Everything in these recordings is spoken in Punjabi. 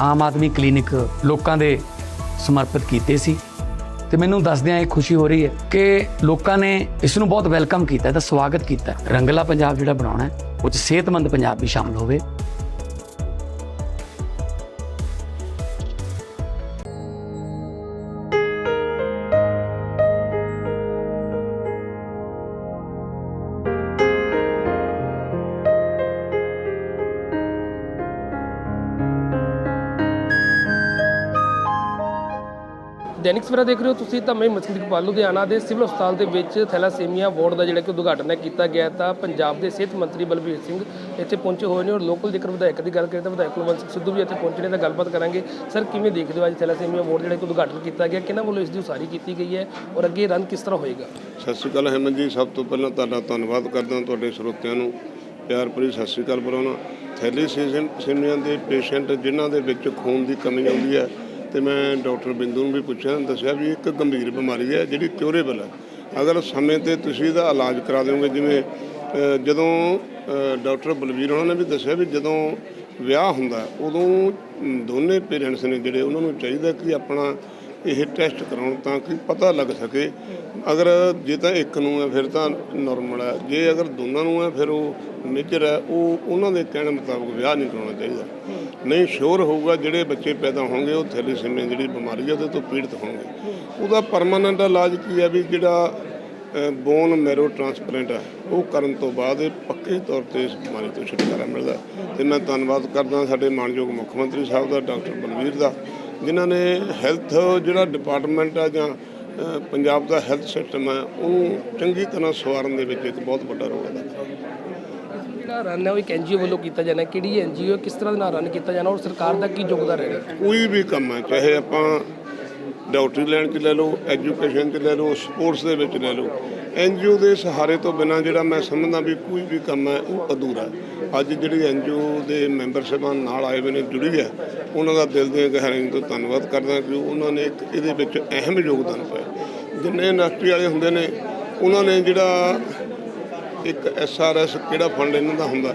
ਆਮ ਆਦਮੀ ਕਲੀਨਿਕ ਲੋਕਾਂ ਦੇ ਸਮਰਪਿਤ ਕੀਤੇ ਸੀ। ਤੇ ਮੈਨੂੰ ਦੱਸਦਿਆਂ ਇਹ ਖੁਸ਼ੀ ਹੋ ਰਹੀ ਹੈ ਕਿ ਲੋਕਾਂ ਨੇ ਇਸ ਨੂੰ ਬਹੁਤ ਵੈਲਕਮ ਕੀਤਾ ਹੈ ਤਾਂ ਸਵਾਗਤ ਕੀਤਾ। ਰੰਗਲਾ ਪੰਜਾਬ ਜਿਹੜਾ ਬਣਾਉਣਾ ਹੈ, ਉਹ 'ਚ ਸਿਹਤਮੰਦ ਪੰਜਾਬ ਵੀ ਸ਼ਾਮਲ ਹੋਵੇ। ਦੈਨਿਕ ਸਵੇਰਾ ਦੇਖ ਰਹੇ ਹੋ ਤੁਸੀਂ ਤਾਂ ਮੈਂ ਮਸਜਿਦ ਇਕਬਾਲ ਲੁਧਿਆਣਾ ਦੇ ਸਿਵਲ ਹਸਪਤਾਲ ਦੇ ਵਿੱਚ ਥੈਲਾਸੀਮੀਆ ਵਾਰਡ ਦਾ ਜਿਹੜਾ ਕਿ ਉਦਘਾਟਨ ਕੀਤਾ ਗਿਆ ਤਾਂ ਪੰਜਾਬ ਦੇ ਸਿਹਤ ਮੰਤਰੀ ਬਲਬੀਰ ਸਿੰਘ ਇੱਥੇ ਪਹੁੰਚੇ ਹੋਏ ਨੇ ਔਰ ਲੋਕਲ ਜੇਕਰ ਵਿਧਾਇਕ ਦੀ ਗੱਲ ਕਰੀਏ ਤਾਂ ਵਿਧਾਇਕ ਕੁਲਵੰਤ ਸਿੰਘ ਸਿੱਧੂ ਵੀ ਇੱਥੇ ਪਹੁੰਚੇ ਨੇ, ਤਾਂ ਗੱਲਬਾਤ ਕਰਾਂਗੇ। ਸਰ, ਕਿਵੇਂ ਦੇਖਦੇ ਹੋ ਅੱਜ ਥੈਲਾਸੀਮੀਆ ਵਾਰਡ ਜਿਹੜਾ ਕਿ ਉਦਘਾਟਨ ਕੀਤਾ ਗਿਆ? ਕਿਹਨਾਂ ਵੱਲੋਂ ਇਸ ਦੀ ਉਸਾਰੀ ਕੀਤੀ ਗਈ ਹੈ ਔਰ ਅੱਗੇ ਰਨ ਕਿਸ ਤਰ੍ਹਾਂ ਹੋਏਗਾ? ਸਤਿ ਸ਼੍ਰੀ ਅਕਾਲ ਹੈਮਨ ਜੀ। ਸਭ ਤੋਂ ਪਹਿਲਾਂ ਤੁਹਾਡਾ ਧੰਨਵਾਦ ਕਰਦਾ ਤੁਹਾਡੇ ਸਰੋਤਿਆਂ ਨੂੰ। ਪਿਆਰ ਭਰੀ ਸਤਿ ਸ਼੍ਰੀ ਅਕਾਲ ਬੁਲਾਉਣਾ। ਥੈਲੀਸੀਮੀਆ ਦੇ ਪੇਸ਼ੈਂਟ ਜਿਨ੍ਹਾਂ ਦੇ ਵਿੱਚ ਖੂਨ ਦੀ ਕਮੀ ਆਉਂਦੀ ਹੈ ਤੇ ਮੈਂ ਡਾਕਟਰ ਬਿੰਦੂ ਨੂੰ ਵੀ ਪੁੱਛਿਆ, ਦੱਸਿਆ ਵੀ ਇੱਕ ਗੰਭੀਰ ਬਿਮਾਰੀ ਹੈ ਜਿਹੜੀ ਕਿਉਰੇਬਲ ਹੈ। ਅਗਰ ਸਮੇਂ ਤੇ ਤੁਸੀਂ ਇਹਦਾ ਇਲਾਜ ਕਰਾ ਦਿਓਗੇ, ਜਿਵੇਂ ਜਦੋਂ ਡਾਕਟਰ ਬਲਵੀਰ ਉਹਨਾਂ ਨੇ ਵੀ ਦੱਸਿਆ ਵੀ ਜਦੋਂ ਵਿਆਹ ਹੁੰਦਾ ਉਦੋਂ ਦੋਨੇ ਪੇਰੈਂਟਸ ਨੇ ਜਿਹੜੇ ਉਹਨਾਂ ਨੂੰ ਚਾਹੀਦਾ ਕਿ ਆਪਣਾ ਇਹ ਟੈਸਟ ਕਰਾਉਣ ਤਾਂ ਕਿ ਪਤਾ ਲੱਗ ਸਕੇ। ਅਗਰ ਜੇ ਤਾਂ ਇੱਕ ਨੂੰ ਹੈ, ਫਿਰ ਤਾਂ ਨਾਰਮਲ ਹੈ। ਜੇ ਅਗਰ ਦੋਨਾਂ ਨੂੰ ਹੈ, ਫਿਰ ਉਹ ਮੇਜਰ ਹੈ। ਉਹ, ਉਹਨਾਂ ਦੇ ਕਹਿਣ ਮੁਤਾਬਕ ਵਿਆਹ ਨਹੀਂ ਕਰਾਉਣਾ ਚਾਹੀਦਾ। ਨਹੀਂ ਸ਼ੋਰ ਹੋਊਗਾ, ਜਿਹੜੇ ਬੱਚੇ ਪੈਦਾ ਹੋਣਗੇ, ਉਹ ਥੈਲੀਸੀਮੀਆ ਜਿਹੜੀ ਬਿਮਾਰੀ ਹੈ ਉਹਦੇ ਤੋਂ ਪੀੜਤ ਹੋਣਗੇ। ਉਹਦਾ ਪਰਮਾਨੈਂਟ ਇਲਾਜ ਕੀ ਹੈ ਵੀ ਜਿਹੜਾ ਬੋਨ ਮੈਰੋ ਟ੍ਰਾਂਸਪਲਾਂਟ ਹੈ ਉਹ ਕਰਨ ਤੋਂ ਬਾਅਦ ਇਹ ਪੱਕੇ ਤੌਰ ਤੇ ਇਸ ਬਿਮਾਰੀ ਤੋਂ ਛੁਟਕਾਰਾ ਮਿਲਦਾ। ਤੇ ਮੈਂ ਧੰਨਵਾਦ ਕਰਦਾ ਸਾਡੇ ਮਾਨਯੋਗ ਮੁੱਖ ਮੰਤਰੀ ਸਾਹਿਬ ਦਾ, ਡਾਕਟਰ ਬਲਵੀਰ ਦਾ, ਜਿਨ੍ਹਾਂ ਨੇ ਹੈਲਥ ਜਿਹੜਾ ਡਿਪਾਰਟਮੈਂਟ ਆ ਜਾਂ ਪੰਜਾਬ ਦਾ ਹੈਲਥ ਸਿਸਟਮ ਹੈ ਉਹਨੂੰ ਚੰਗੀ ਤਰ੍ਹਾਂ ਸਵਾਰਨ ਦੇ ਵਿੱਚ ਇੱਕ ਬਹੁਤ ਵੱਡਾ ਰੋਲ ਅਦਾ ਕੀਤਾ। ਜਿਹੜਾ ਰਨ ਹੈ ਉਹ ਇੱਕ ਐਨਜੀਓ ਵੱਲੋਂ ਕੀਤਾ ਜਾਣਾ ਕਿਹੜੀ ਐਨਜੀਓ ਕਿਸ ਤਰ੍ਹਾਂ ਦੇ ਨਾਲ ਰਨ ਕੀਤਾ ਜਾਣਾ? ਔਰ ਸਰਕਾਰ ਦਾ ਕੀ ਯੋਗਦਾਨ ਰਹੇਗਾ ਕੋਈ ਵੀ ਕੰਮ ਹੈ, ਚਾਹੇ ਆਪਾਂ ਡਾਕਟਰੀ ਲੈਣ 'ਚ ਲੈ ਲਓ, ਐਜੂਕੇਸ਼ਨ 'ਚ ਲੈ ਲਓ, ਸਪੋਰਟਸ ਦੇ ਵਿੱਚ ਲੈ ਲਓ ਐਨਜੀਓ ਦੇ ਸਹਾਰੇ ਤੋਂ ਬਿਨਾ ਜਿਹੜਾ ਮੈਂ ਸਮਝਦਾ ਵੀ ਕੋਈ ਵੀ ਕੰਮ ਹੈ, ਉਹ ਅਧੂਰਾ ਹੈ। ਅੱਜ ਜਿਹੜੀ ਐਨਜੀਓ ਦੇ ਮੈਂਬਰ ਸਾਹਿਬਾਨ ਨਾਲ ਆਏ ਹੋਏ ਨੇ, ਜੁੜੀ ਹੈ, ਉਹਨਾਂ ਦਾ ਦਿਲ ਦੀਆਂ ਗਹਿਰਾਈਆਂ ਤੋਂ ਧੰਨਵਾਦ ਕਰਦਾ ਕਿ ਉਹਨਾਂ ਨੇ ਇੱਕ ਇਹਦੇ ਵਿੱਚ ਅਹਿਮ ਯੋਗਦਾਨ ਪਾਇਆ। ਜਿੰਨੇ ਇੰਡਸਟਰੀ ਵਾਲੇ ਹੁੰਦੇ ਨੇ, ਉਹਨਾਂ ਨੇ ਜਿਹੜਾ ਇੱਕ ਐਸਆਰਐਸ ਕਿਹੜਾ ਫੰਡ ਇਹਨਾਂ ਦਾ ਹੁੰਦਾ,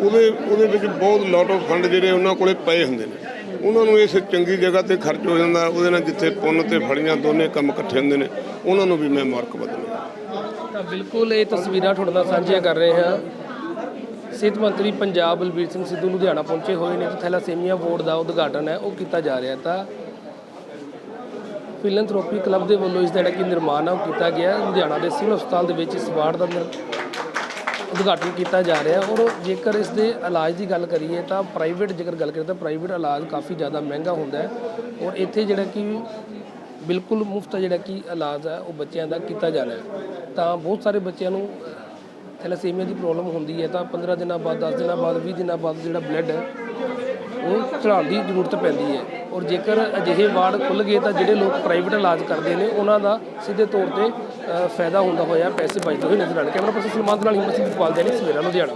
ਉਹਦੇ ਉਹਦੇ ਵਿੱਚ ਬਹੁਤ ਲੋਟ ਆਫ ਫੰਡ ਜਿਹੜੇ ਉਹਨਾਂ ਕੋਲੇ ਪਏ ਹੁੰਦੇ ਨੇ। ਉਹਨਾਂ ਨੂੰ ਇਸ ਚੰਗੀ ਜਗ੍ਹਾ ਤੇ ਖਰਚ ਹੋ ਜਾਂਦਾ, ਉਹਦੇ ਨਾਲ ਜਿੱਥੇ ਪੁੰਨ ਤੇ ਫੜੀਆਂ ਦੋਨੇ ਕੰਮ ਇਕੱਠੇ ਹੁੰਦੇ ਨੇ, ਉਹਨਾਂ ਨੂੰ ਵੀ ਮੈਂ ਮਾਰਕ ਬਦਲਦਾ ਤਾਂ ਬਿਲਕੁਲ ਇਹ ਤਸਵੀਰਾਂ ਤੁਹਾਡੇ ਨਾਲ ਸਾਂਝੀਆਂ ਕਰ ਰਹੇ ਹਾਂ। ਸਿਹਤ ਮੰਤਰੀ ਪੰਜਾਬ ਬਲਬੀਰ ਸਿੰਘ ਸਿੱਧੂ ਲੁਧਿਆਣਾ ਪਹੁੰਚੇ ਹੋਏ ਨੇ ਤੇ ਥੈਲਾਸੀਮੀਆ ਬੋਰਡ ਦਾ ਉਦਘਾਟਨ ਹੈ, ਉਹ ਕੀਤਾ ਜਾ ਰਿਹਾ ਤਾਂ ਫਿਲੈਂਥਰੋਪੀ ਕਲੱਬ ਦੇ ਵੱਲੋਂ ਇਸ ਦਾ ਜਿਹੜਾ ਕਿ ਨਿਰਮਾਣ ਆ, ਉਹ ਕੀਤਾ ਗਿਆ। ਲੁਧਿਆਣਾ ਦੇ ਸਿਵਲ ਹਸਪਤਾਲ ਦੇ ਵਿੱਚ ਇਸ ਵਾਰਡ ਦਾ ਨਿਰ- ਉਦਘਾਟਨ ਕੀਤਾ ਜਾ ਰਿਹਾ ਔਰ ਜੇਕਰ ਇਸ ਦੇ ਇਲਾਜ ਦੀ ਗੱਲ ਕਰੀਏ ਤਾਂ ਪ੍ਰਾਈਵੇਟ ਜੇਕਰ ਗੱਲ ਕਰੀਏ ਤਾਂ ਪ੍ਰਾਈਵੇਟ ਇਲਾਜ ਕਾਫੀ ਜ਼ਿਆਦਾ ਮਹਿੰਗਾ ਹੁੰਦਾ ਹੈ ਔਰ ਇੱਥੇ ਜਿਹੜਾ ਕਿ ਬਿਲਕੁਲ ਮੁਫਤ ਜਿਹੜਾ ਕਿ ਇਲਾਜ ਹੈ ਉਹ ਬੱਚਿਆਂ ਦਾ ਕੀਤਾ ਜਾ ਰਿਹਾ ਹੈ। ਤਾਂ ਬਹੁਤ ਸਾਰੇ ਬੱਚਿਆਂ ਨੂੰ ਥੈਲਾਸੀਮੀਆ ਦੀ ਪ੍ਰੋਬਲਮ ਹੁੰਦੀ ਹੈ ਤਾਂ 15 ਦਿਨਾਂ ਬਾਅਦ 10 ਦਿਨਾਂ ਬਾਅਦ 20 ਦਿਨਾਂ ਬਾਅਦ ਜਿਹੜਾ ਬਲੱਡ ਹੈ, ਉਹ ਚੜਾਉਣ ਦੀ ਜ਼ਰੂਰਤ ਪੈਂਦੀ ਹੈ। ਔਰ ਜੇਕਰ ਅਜਿਹੇ ਵਾਰਡ ਖੁੱਲ ਗਏ ਤਾਂ ਜਿਹੜੇ ਲੋਕ ਪ੍ਰਾਈਵੇਟ ਇਲਾਜ ਕਰਦੇ ਨੇ, ਉਹਨਾਂ ਦਾ ਸਿੱਧੇ ਤੌਰ ਤੇ ਫਾਇਦਾ ਹੁੰਦਾ ਹੋਇਆ, ਪੈਸੇ ਬਚਦੇ ਹੋਏ ਨਜ਼ਰ ਆਉਣਗੇ ਕੈਮਰਾ ਪਰਸਨ ਸਲਮਾਨ ਦੇ ਨਾਲ ਹਿੰਮਤ ਸਿੰਘ ਇਕਬਾਲ ਦੇ ਲਈ ਸਵੇਰਾ ਲੁਧਿਆਣਾ।